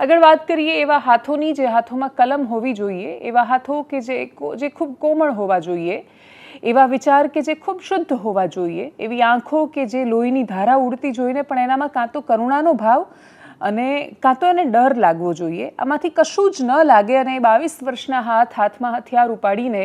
આગળ વાત કરીએ એવા હાથોની જે હાથોમાં કલમ હોવી જોઈએ, એવા હાથો કે જે જે ખૂબ કોમળ હોવા જોઈએ, એવા વિચાર કે જે ખૂબ શુદ્ધ હોવા જોઈએ, એવી આંખો કે જે લોહીની ધારા ઉડતી જોઈને પણ એનામાં કાં તો કરુણાનો ભાવ અને કાં તો એને ડર લાગવો જોઈએ. આમાંથી કશું જ ન લાગે અને એ બાવીસ વર્ષના હાથ હાથમાં હથિયાર ઉપાડીને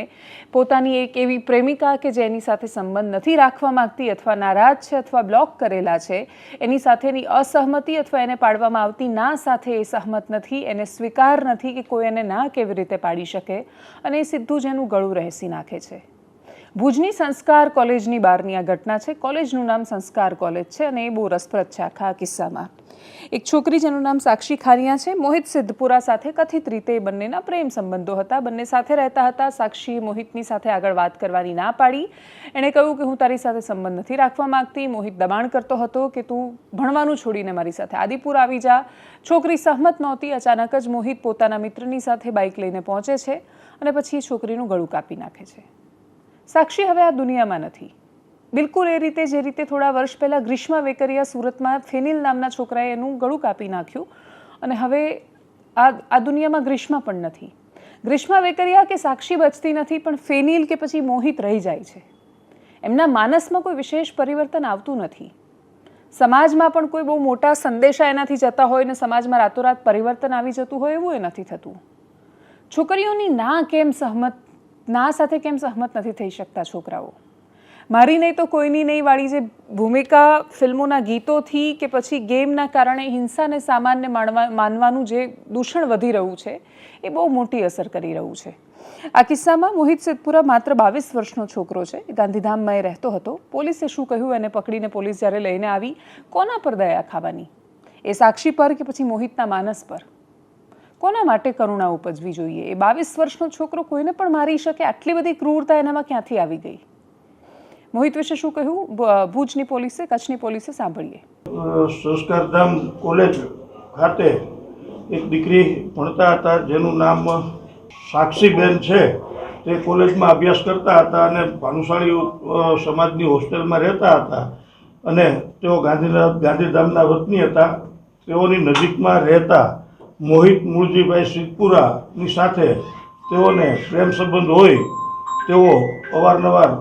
પોતાની એક એવી પ્રેમિકા કે જે એની સાથે સંબંધ નથી રાખવા માગતી અથવા નારાજ છે અથવા બ્લોક કરેલા છે, એની સાથેની અસહમતિ અથવા એને પાડવામાં આવતી ના સાથે એ સહમત નથી, એને સ્વીકાર નથી કે કોઈ એને ના કેવી રીતે પાડી શકે અને એ સીધું જ એનું ગળું રહેસી નાખે છે. ભુજની સંસ્કાર કોલેજની બહારની આ ઘટના છે. કોલેજનું નામ સંસ્કાર કોલેજ છે અને એ બહુ રસપ્રદ છે આખા કિસ્સામાં. એક છોકરી જેનું નામ સાક્ષી ખારિયા છે. મોહિત સિદ્ધપુરા સાથે કથિત રીતે બંનેના પ્રેમ સંબંધો હતા. બંને સાથે રહેતા હતા. સાક્ષીએ મોહિતની સાથે આગળ વાત કરવાની ના પાડી. એણે કહ્યું કે હું તારી સાથે સંબંધ નથી રાખવા માંગતી. મોહિત દબાણ કરતો હતો કે તું ભણવાનું છોડીને મારી સાથે આદિપુર આવી જા. છોકરી સહમત નહોતી. અચાનક જ મોહિત પોતાના મિત્રની સાથે બાઇક લઈને પહોંચે છે અને પછી એ છોકરીનું ગળું કાપી નાખે છે. સાક્ષી હવે આ દુનિયામાં નથી. બિલકુલ એ રીતે, જે રીતે થોડા વર્ષ પહેલાં ગ્રીષ્મા વેકરિયા સુરતમાં ફેનિલ નામના છોકરાએ એનું ગળું કાપી નાખ્યું અને હવે આ આ દુનિયામાં ગ્રીષ્મા પણ નથી. ગ્રીષ્મા વેકરિયા કે સાક્ષી બચતી નથી, પણ ફેનિલ કે પછી મોહિત રહી જાય છે. એમના માનસમાં કોઈ વિશેષ પરિવર્તન આવતું નથી. સમાજમાં પણ કોઈ બહુ મોટા સંદેશા એનાથી જતા હોય ને સમાજમાં રાતોરાત પરિવર્તન આવી જતું હોય એવું એ નથી થતું. છોકરીઓની ના કેમ સહમત ના સાથે કેમ સહમત નથી થઈ શકતા છોકરાઓ? મારી નહીં તો કોઈની નહીં વાળી જે ભૂમિકા ફિલ્મોના ગીતોથી કે પછી ગેમના કારણે હિંસાને સામાન્ય માણવા, માનવાનું જે દૂષણ વધી રહ્યું છે, એ બહુ મોટી અસર કરી રહ્યું છે. આ કિસ્સામાં મોહિત સિદ્ધપુરા માત્ર બાવીસ વર્ષનો છોકરો છે. ગાંધીધામમાં એ રહેતો હતો. પોલીસે શું કહ્યું એને પકડીને પોલીસ જ્યારે લઈને આવી, કોના પર દયા ખાવાની? એ સાક્ષી પર કે પછી મોહિતના માનસ પર? કોના માટે કરુણા ઉપજવી જોઈએ. એ બાવીસ વર્ષનો છોકરો કોઈને પણ મારી શકે? આટલી બધી ક્રૂરતા એનામાં ક્યાંથી આવી ગઈ? મોહિત વિશે શું કહ્યું? ભુજની પોલીસે, કચ્છની પોલીસે સાંભળીએ. સંસ્કારધામ કોલેજ ખાતે એક દીકરી ભણતા હતા, જેનું નામ સાક્ષીબેન છે. તે કોલેજમાં અભ્યાસ કરતા હતા અને ભાનુશાળી સમાજની હોસ્ટેલમાં રહેતા હતા. અને તેઓ ગાંધીધામ ગાંધીધામના વતની હતા. તેઓની નજીકમાં રહેતા મોહિત મૂળજીભાઈ સિદ્ધપુરાની સાથે તેઓને પ્રેમ સંબંધ હોય, તેઓ અવારનવાર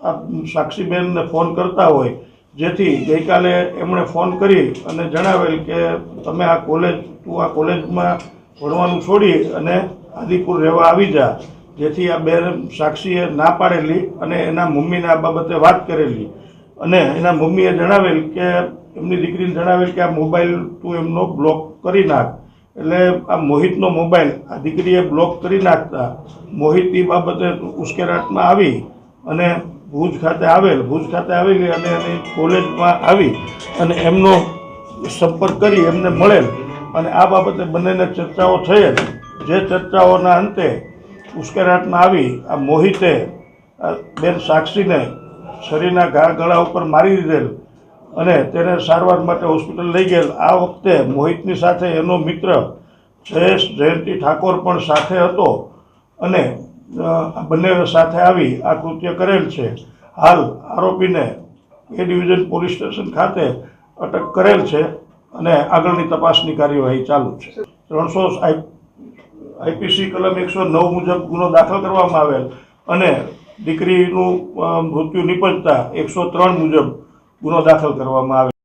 આ સાક્ષીબેનને ફોન કરતા હોય, જેથી ગઈકાલે એમણે ફોન કરી અને જણાવેલ કે તમે આ કોલેજ, તું આ કોલેજમાં ભણવાનું છોડી અને આદિપુર રહેવા આવી જા, જેથી આ બેન સાક્ષીએ ના પાડેલી અને એના મમ્મીને આ બાબતે વાત કરેલી. અને એના મમ્મીએ જણાવેલ કે, એમની દીકરીને જણાવેલ કે આ મોબાઈલ તું એમનો બ્લોક કરી નાખ. એટલે આ મોહિતનો મોબાઈલ, આ દીકરીએ બ્લોક કરી નાખતા. મોહિત એ બાબતે ઉશ્કેરાટમાં આવી અને ભુજ ખાતે આવેલ, ભુજ ખાતે આવેલી અને એની કોલેજમાં આવી અને એમનો સંપર્ક કરી એમને મળેલ. અને આ બાબતે બંનેને ચર્ચાઓ થયેલ. જે ચર્ચાઓના અંતે ઉશ્કેરાટમાં આવી, આ મોહિતે બેન સાક્ષીને શરીરના ઘા ગળા ઉપર મારી દીધેલ. અને તેને સારવાર માટે હોસ્પિટલ લઈ ગયેલ. આ વખતે મોહિતની સાથે એનો મિત્ર જયેશ જયંતિ ઠાકોર પણ સાથે હતો અને બંને સાથે આવી આ કૃત્ય કરેલ છે. હાલ આરોપીને એ ડિવિઝન પોલીસ સ્ટેશન ખાતે અટક કરેલ છે અને આગળની તપાસની કાર્યવાહી ચાલુ છે. ત્રણસો આઈપીસી કલમ એકસો નવ મુજબ ગુનો દાખલ કરવામાં આવેલ અને દીકરીનું મૃત્યુ નિપજતા એકસો ત્રણ મુજબ ગુનો દાખલ કરવામાં આવેલ